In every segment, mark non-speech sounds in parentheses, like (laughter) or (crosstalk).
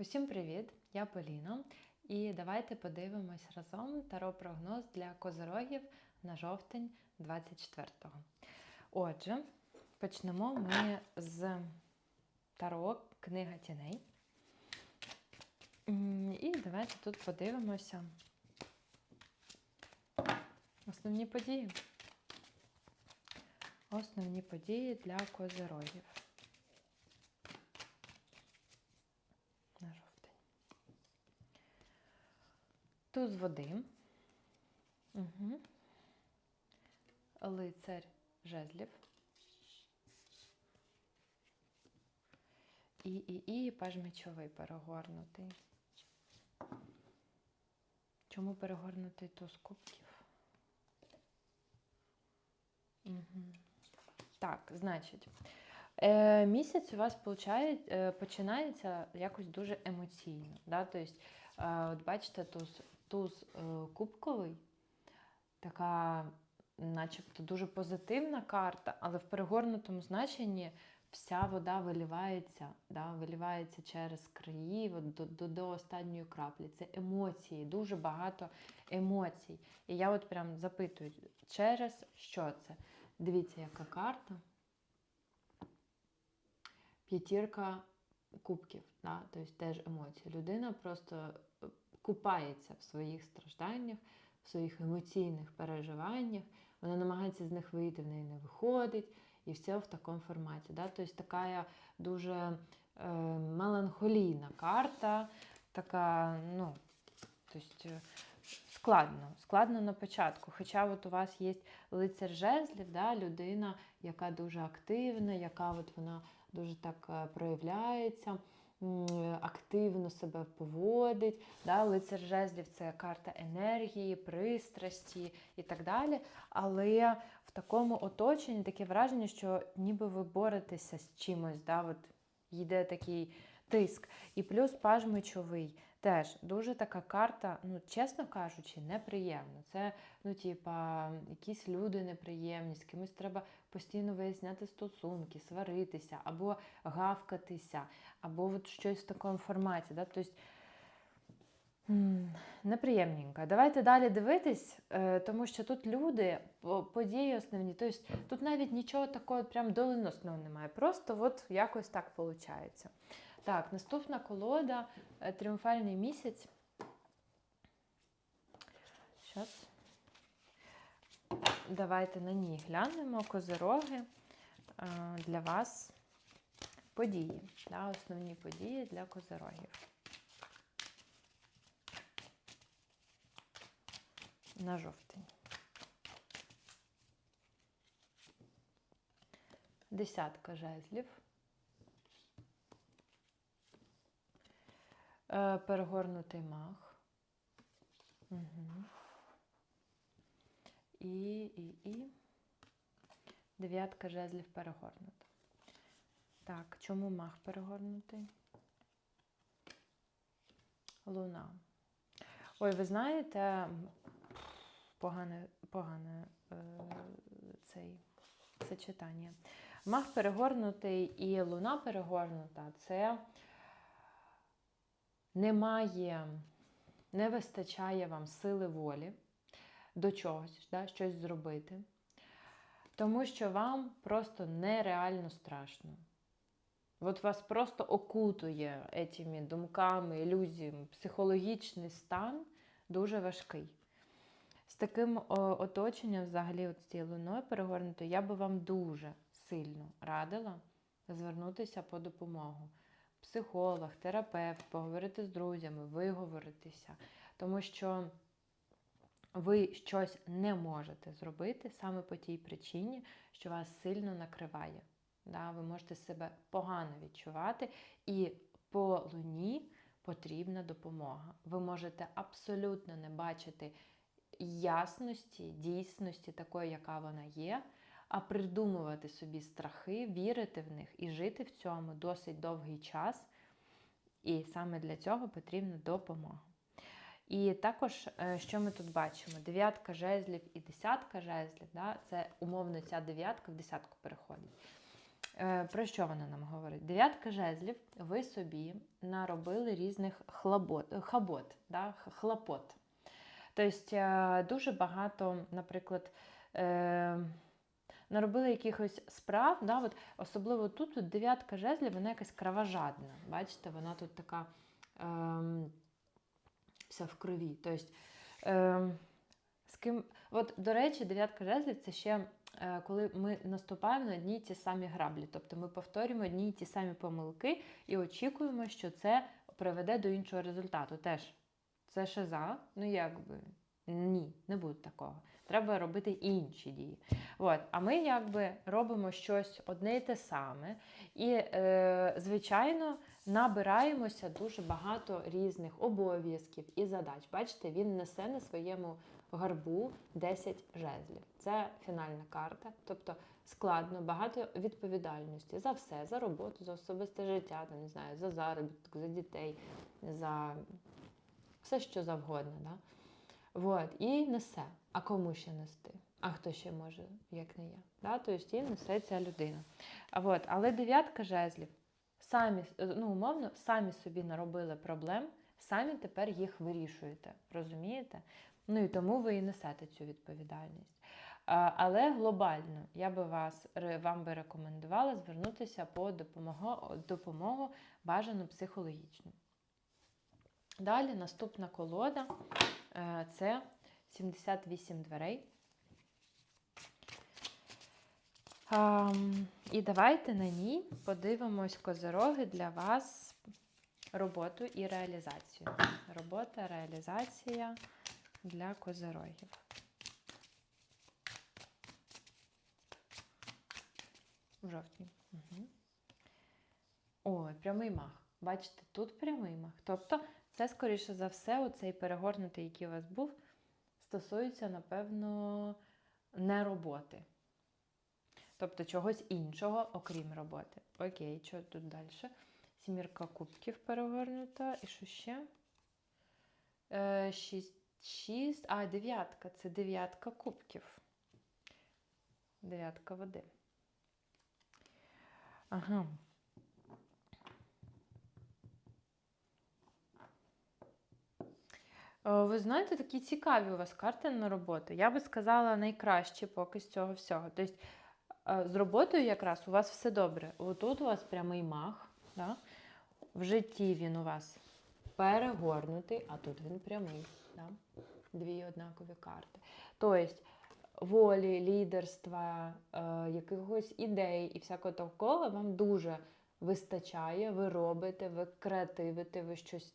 Усім привіт! Я Поліна. І давайте подивимось разом таро-прогноз для козорогів на жовтень 24-го. Отже, почнемо ми з таро Книга тіней. І давайте тут подивимося основні події. Основні події для козирогів. На жовтень. Туз води. Угу. Лицар жезлів. І, і, і паж мечовий перегорнутий. Чому перегорнутий туз кубків? Угу. Так, значить, е, місяць у вас е, починається якось дуже емоційно. Да? Тобто, е, от бачите, туз, туз е, кубковий, така, начебто, дуже позитивна карта, але в перегорнутому значенні вся вода вилівається, да? вилівається через краї до, до, до останньої краплі. Це емоції, дуже багато емоцій. І я от прям запитую, через що це? Дивіться, яка карта. П'ятірка кубків, да? тобто теж емоції. Людина просто е, купається в своїх стражданнях, в своїх емоційних переживаннях, вона намагається з них вийти, в неї не виходить, і все в такому форматі. Да? Тобто така дуже е, меланхолійна карта, така, ну, тобто, складно, складно на початку. Хоча от у вас є лицар жезлів, да, людина, яка дуже активна, яка от вона дуже так е, проявляється, активно себе поводить. Да? Лицар жезлів це карта енергії, пристрасті і так далі. Але в такому оточенні таке враження, що ніби ви боретеся з чимось. Да? От йде такий тиск. І плюс паж мечовий. Теж дуже така карта, ну, чесно кажучи, неприємна. Це, ну, типа, якісь люди неприємні, з кимось треба постійно виясняти стосунки, сваритися, або гавкатися, або от щось в такому форматі. Да? Тобто, Неприємненько. Давайте далі дивитись, е, тому що тут люди, події основні, тобто тут навіть нічого такого прям доленосного немає. Просто от якось так виходить. Так, наступна колода е, Тріумфальний місяць. Зараз. Давайте на ній глянемо козироги е, для вас події, да, основні події для козирогів. На жовтень. Десятка жезлів. Перегорнутий мах. Угу. І, і, і. Дев'ятка жезлів перегорнута. Так, чому мах перегорнутий? Луна. Ой, ви знаєте, погане погане е, цей, це читання. Мах перегорнутий і луна перегорнута це немає, не вистачає вам сили волі до чогось, да, щось зробити, тому що вам просто нереально страшно. От вас просто окутує цими думками, ілюзіями, психологічний стан дуже важкий. З таким оточенням, взагалі, от з цією луною перегорнутою, я би вам дуже сильно радила звернутися по допомогу психолог, терапевт, поговорити з друзями, виговоритися, тому що ви щось не можете зробити саме по тій причині, що вас сильно накриває. Да? Ви можете себе погано відчувати, і по луні потрібна допомога. Ви можете абсолютно не бачити ясності, дійсності такої, яка вона є а придумувати собі страхи, вірити в них і жити в цьому досить довгий час. І саме для цього потрібна допомога. І також, е, що ми тут бачимо? Дев'ятка жезлів і десятка жезлів, да? це умовно ця дев'ятка в десятку переходить. Е, Про що вона нам говорить? Дев'ятка жезлів, ви собі наробили різних хлабот, хабот, да? хлопот. Тобто е, дуже багато, наприклад, наробили якихось справ. Да? От, особливо тут, тут дев'ятка жезлів, вона якась кровожадна. Бачите, вона тут така ем, вся в крові. Тобто, ем, з ким... От, до речі, дев'ятка жезлів це ще е, коли ми наступаємо на одні й ті самі граблі. Тобто ми повторюємо одні й ті самі помилки і очікуємо, що це приведе до іншого результату. Теж це шиза, ну якби ні, не буде такого. Треба робити інші дії. От. А ми якби робимо щось одне і те саме. І, е, звичайно, набираємося дуже багато різних обов'язків і задач. Бачите, він несе на своєму гарбу 10 жезлів. Це фінальна карта, тобто складно, багато відповідальності за все, за роботу, за особисте життя, там, не знаю, за заробіток, за дітей, за все, що завгодно. Да? Вот. І несе. А кому ще нести? А хто ще може, як не я? Да? Тобто і несе ця людина. А от. Але дев'ятка жезлів самі, ну, умовно, самі собі наробили проблем, самі тепер їх вирішуєте. Розумієте? Ну і тому ви і несете цю відповідальність. Але глобально я би вас вам би рекомендувала звернутися по допомогу, допомогу бажану психологічну. Далі наступна колода е, це 78 дверей. І давайте на ній подивимось козироги для вас роботу і реалізацію. Робота, реалізація для козирогів. В жовтні. Угу. Ой, прямий мах. Бачите, тут прямий мах. Тобто, це, скоріше за все, оцей перегорнутий, який у вас був, стосується, напевно, не роботи. Тобто чогось іншого, окрім роботи. Окей, що тут далі? Сімірка кубків перегорнута. І що ще? Е, шість, шість. А, дев'ятка. Це дев'ятка кубків. Дев'ятка води. Ага. Ви знаєте, такі цікаві у вас карти на роботу. Я би сказала найкращі поки з цього всього. Тобто е, з роботою якраз у вас все добре. Отут у вас прямий мах. Да? В житті він у вас перегорнутий, а тут він прямий. Да? Дві однакові карти. Тобто волі, лідерства, е, якихось ідей і всякого такого вам дуже вистачає, ви робите, ви креативите, ви щось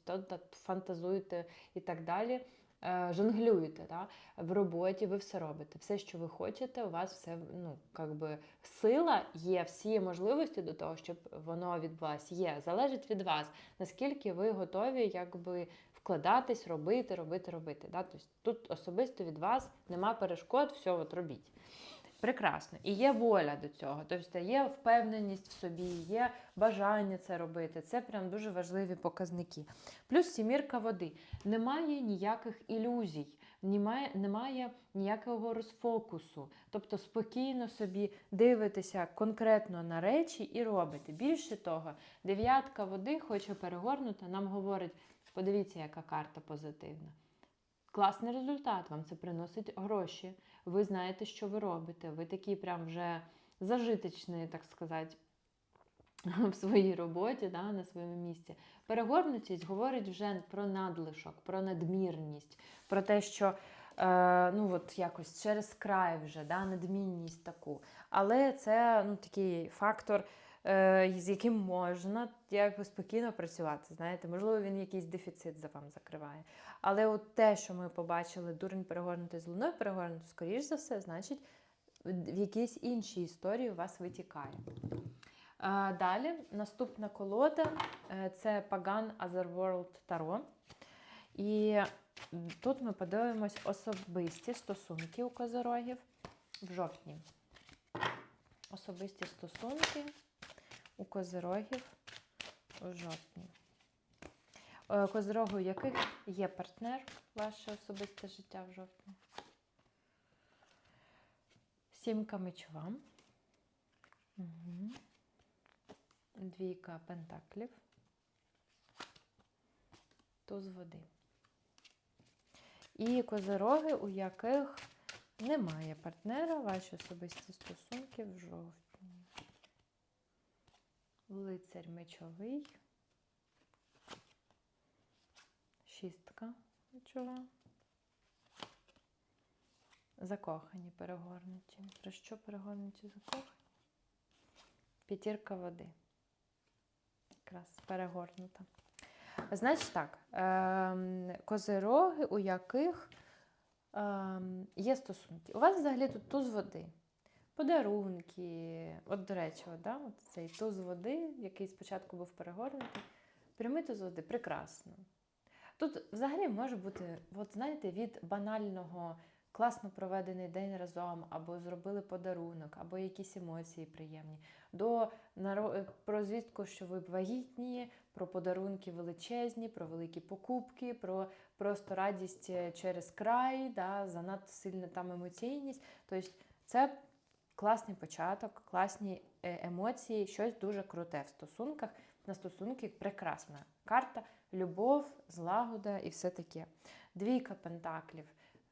фантазуєте і так далі. Е, Жонглюєте да? в роботі, ви все робите. Все, що ви хочете, у вас все ну, как би, сила є, всі можливості до того, щоб воно відбулося. Є. Залежить від вас, наскільки ви готові якби, вкладатись, робити, робити, робити. Да? Тобто, тут особисто від вас нема перешкод, все от робіть. Прекрасно. І є воля до цього. Тобто є впевненість в собі, є бажання це робити. Це прям дуже важливі показники. Плюс сімірка води. Немає ніяких ілюзій, немає, немає ніякого розфокусу. Тобто спокійно собі дивитеся конкретно на речі і робите. Більше того, дев'ятка води, хоче перегорнута, нам говорить: подивіться, яка карта позитивна. Класний результат, вам це приносить гроші. Ви знаєте, що ви робите. Ви такі прям вже зажиточні, так сказати, (laughs) в своїй роботі, да, на своєму місці. Перегорнутість говорить вже про надлишок, про надмірність, про те, що е, ну, от якось через край вже да, надмінність таку. Але це ну, такий фактор, з яким можна якби спокійно працювати. Знаєте, можливо, він якийсь дефіцит за вам закриває. Але от те, що ми побачили, дурень перегорнутий з луною перегорнутий, скоріш за все, значить, в якійсь іншій історії у вас витікає. Далі наступна колода е, це Pagan Otherworld Таро. І тут ми подивимось особисті стосунки у козорогів в жовтні. Особисті стосунки у козирогів у жовтні. Е, Козирогу, яких є партнер, ваше особисте життя в жовтні? Сімка мечова. Угу. двійка пентаклів, туз води. І козороги, у яких немає партнера, ваші особисті стосунки в жовтні. Лицарь мечовий. Шістка мечова. Закохані перегорнуті. Про що перегорнуті закохані? П'ятірка води. Якраз перегорнута. Значить так, ем, козироги, у яких ем, є стосунки. У вас взагалі тут туз води, подарунки. От, до речі, от, да, от цей туз води, який спочатку був перегорнутий. Прямий туз води прекрасно. Тут взагалі може бути, от знаєте, від банального класно проведений день разом, або зробили подарунок, або якісь емоції приємні, до про звістку, що ви вагітні, про подарунки величезні, про великі покупки, про просто радість е, через край, да, занадто сильна там емоційність. Тобто це класний початок, класні е, емоції, щось дуже круте в стосунках. На стосунки прекрасна карта, любов, злагода і все таке. Двійка пентаклів,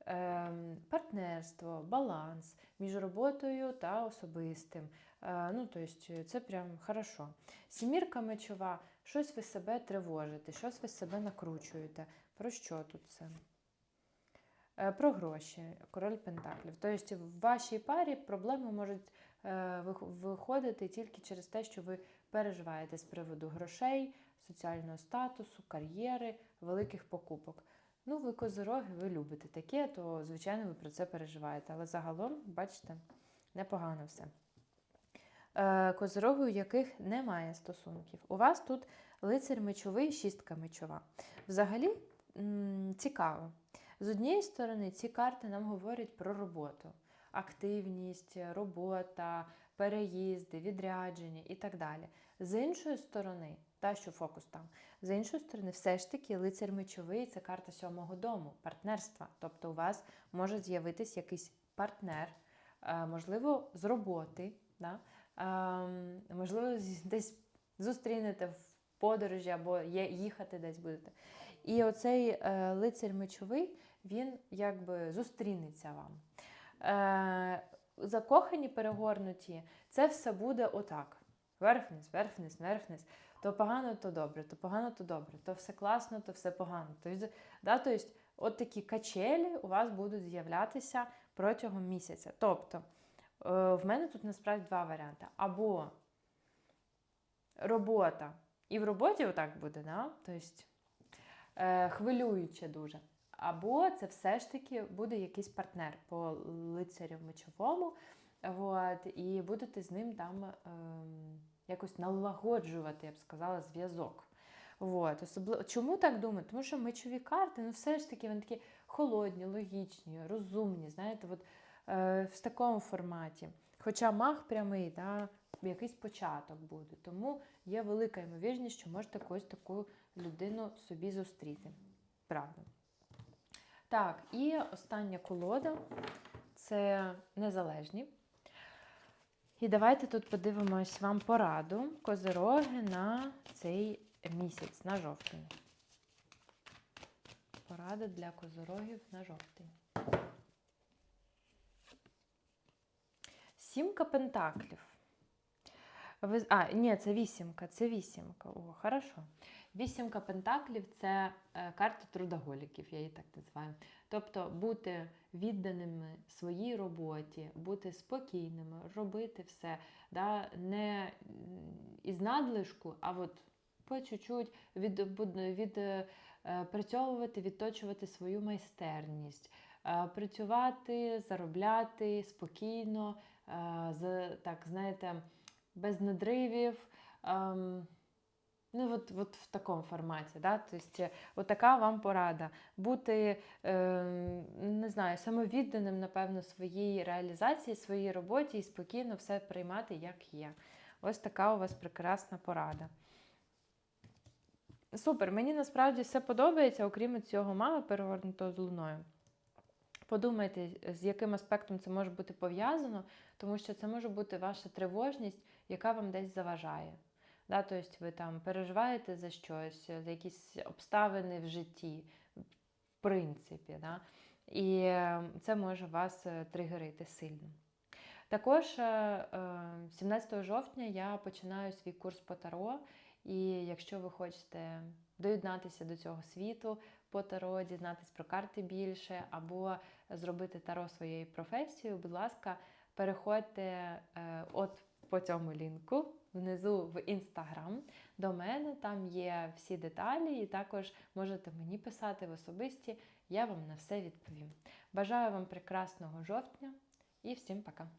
ем, партнерство, баланс між роботою та особистим. Е, ну, тобто, це прям хорошо. Сімірка мечова, щось ви себе тривожите, щось ви себе накручуєте. Про що тут це? Е, Про гроші, король Пентаклів. Тобто в вашій парі проблеми можуть е, виходити тільки через те, що ви переживаєте з приводу грошей, соціального статусу, кар'єри, великих покупок. Ну, ви козироги, ви любите таке, то, звичайно, ви про це переживаєте. Але загалом, бачите, непогано все. Е, Козироги, у яких немає стосунків. У вас тут лицар мечовий, шістка мечова. Взагалі цікаво. З однієї сторони, ці карти нам говорять про роботу, активність, робота, переїзди, відрядження і так далі. З іншої сторони, та що фокус там, з іншої сторони, все ж таки лицар мечовий це карта сьомого дому, партнерства. Тобто у вас може з'явитись якийсь партнер, е, можливо, з роботи, да? Ем, можливо, десь зустрінете в подорожі або їхати десь будете. І оцей е, лицар мечовий, він якби зустрінеться вам. Е, закохані, перегорнуті, це все буде отак. Верх-вниз, верх-вниз, верх-вниз. То погано, то добре, то погано, то добре, то все класно, то все погано. Тобто, да, тобто, от такі качелі у вас будуть з'являтися протягом місяця. Тобто, е, в мене тут насправді два варіанти. Або робота, і в роботі отак буде, да? тобто, хвилююче дуже. Або це все ж таки буде якийсь партнер по лицарю мечовому, от, і будете з ним там ем, якось налагоджувати, я б сказала, зв'язок. От, особливо, чому так думаю? Тому що мечові карти, ну все ж таки, вони такі холодні, логічні, розумні, знаєте, от, е, в такому форматі. Хоча маг прямий, да, якийсь початок буде. Тому є велика ймовірність, що можете якусь таку людину собі зустріти. Правда. Так, і остання колода це незалежні. І давайте тут подивимось вам пораду козироги на цей місяць, на жовтень. Порада для козирогів на жовтень. Сімка пентаклів. Ви... А, ні, це вісімка, це вісімка. О, хорошо. Вісімка пентаклів це е, карта трудоголіків, я її так називаю. Тобто бути відданими своїй роботі, бути спокійними, робити все, да, не із надлишку, а от по чуть-чуть від, буд- від, е, відточувати свою майстерність, е, працювати, заробляти спокійно, з, так, знаєте, без надривів. ем, Ну, от, от в такому форматі, да? тобто, от така вам порада. Бути, е, не знаю, самовідданим, напевно, своїй реалізації, своїй роботі і спокійно все приймати, як є. Ось така у вас прекрасна порада. Супер, мені насправді все подобається, окрім цього мага перевернутого з луною. Подумайте, з яким аспектом це може бути пов'язано, тому що це може бути ваша тривожність, яка вам десь заважає. Да? Тобто ви там переживаєте за щось, за якісь обставини в житті, в принципі. Да? І е, це може вас е, тригерити сильно. Також е, е, 17 жовтня я починаю свій курс по таро. І якщо ви хочете доєднатися до цього світу по таро, дізнатись про карти більше, або зробити таро своєю професією, будь ласка, переходьте е, от по цьому лінку внизу в інстаграм до мене. Там є всі деталі, і також можете мені писати в особисті. Я вам на все відповім. Бажаю вам прекрасного жовтня і всім пока!